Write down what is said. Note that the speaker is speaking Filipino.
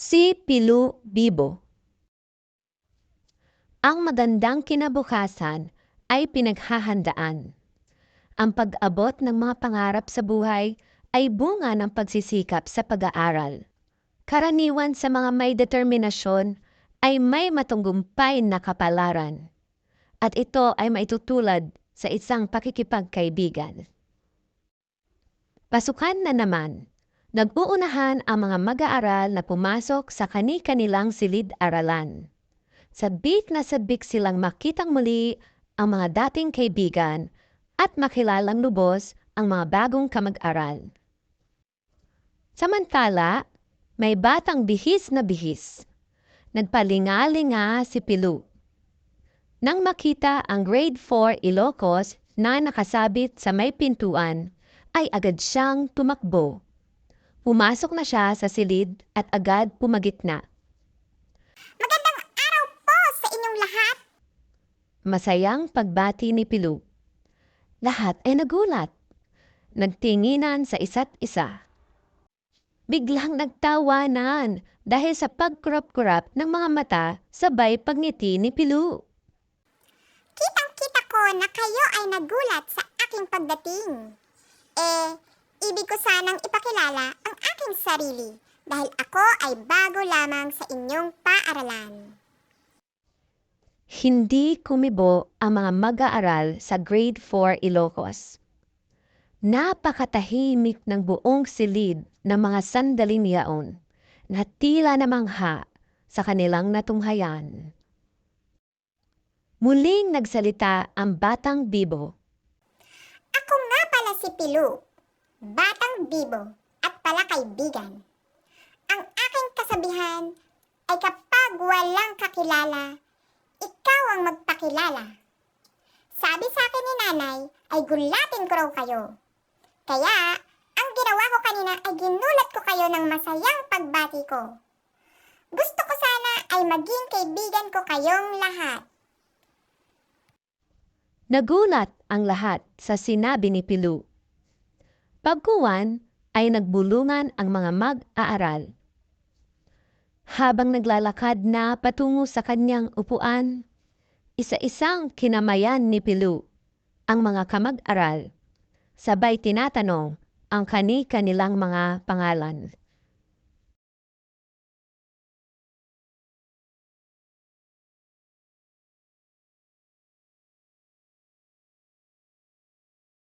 Si Pilu Bibo Ang magandang kinabukasan ay pinaghahandaan. Ang pag-abot ng mga pangarap sa buhay ay bunga ng pagsisikap sa pag-aaral. Karaniwan sa mga may determinasyon ay may matunggumpay na kapalaran. At ito ay maitutulad sa isang pakikipagkaibigan. Pasukan na naman, nag-uunahan ang mga mag-aaral na pumasok sa kani-kanilang silid-aralan. Sabik na sabik silang makitang muli ang mga dating kaibigan at makilalang lubos ang mga bagong kamag-aral. Samantala, may batang bihis na bihis. Nagpalingalinga si Pilu. Nang makita ang grade 4 Ilocos na nakasabit sa may pintuan, ay agad siyang tumakbo. Pumasok na siya sa silid at agad pumagitna. Magandang araw po sa inyong lahat. Masayang pagbati ni Pilu. Lahat ay nagulat. Nagtinginan sa isa't isa. Biglang nagtawanan dahil sa pagkurap-kurap ng mga mata sabay pagngiti ni Pilu. Kitang-kita ko na kayo ay nagulat sa aking pagdating. Eh, ibig ko sanang ipakilala aking sarili dahil ako ay bago lamang sa inyong paaralan. Hindi kumibo ang mga mag-aaral sa grade 4 Ilocos. Napakatahimik ng buong silid ng mga sandaling yaon na tila namangha sa kanilang natunghayan. Muling nagsalita ang batang bibo. Ako nga pala si Pilu, batang bibo pala kaibigan. Ang aking kasabihan ay kapag walang kakilala, ikaw ang magpakilala. Sabi sa akin ni nanay ay gulatin ko raw kayo. Kaya, ang ginawa ko kanina ay ginulat ko kayo ng masayang pagbati ko. Gusto ko sana ay maging kaibigan ko kayong lahat. Nagulat ang lahat sa sinabi ni Pilu. Pagkuwan ay nagbulungan ang mga mag-aaral. Habang naglalakad na patungo sa kanyang upuan, isa-isang kinamayan ni Pilu ang mga kamag-aral. Sabay tinatanong ang kani-kanilang mga pangalan.